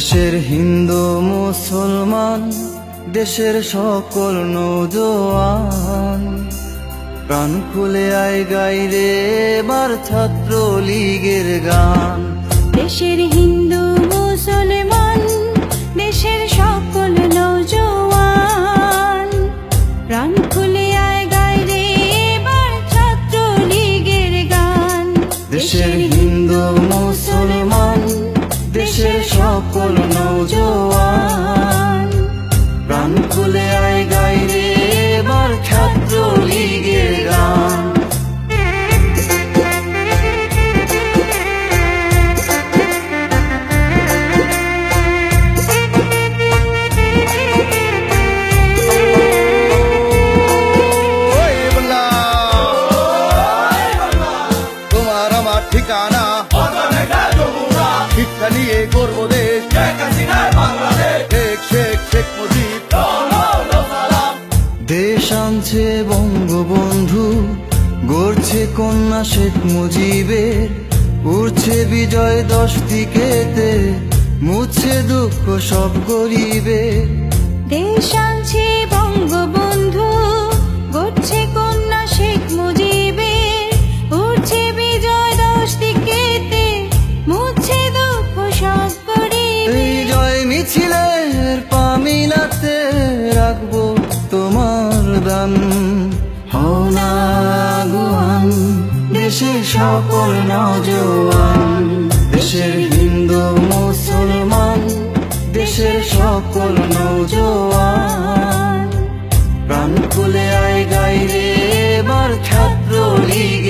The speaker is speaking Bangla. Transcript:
দেশের হিন্দু মুসলমান, দেশের সকল নৌজোয়ান। প্রাণ খুলে আয় গাইরে এবার ছাত্র লীগের গান। দেশের দেশের সকল নৌজওয়ান প্রাণ খুলে আয় গাইরে এবার ছাত্র লীগের গান ঠিকানা। শিক্ষা নিয়ে করব দেশ। শেখ শেখ শেখ মুজিব। দেশ আনছে বঙ্গবন্ধু গড়ছে কন্যা শেখ মুজিবের। উড়ছে বিজয় দশ দিকেতে মুছে দুঃখ সব গরিবের। দেশ আনছে বঙ্গবন্ধু জয় মিছিলের পামিলাতে রাখব তোমার দান। হও না আগুয়ান দেশের সকল নজওয়ান। দেশের হিন্দু, মুসলমান, দেশের সকল নজওয়ান। প্রাণ খুলে আয় গাই রেবার ছাত্র গাইরে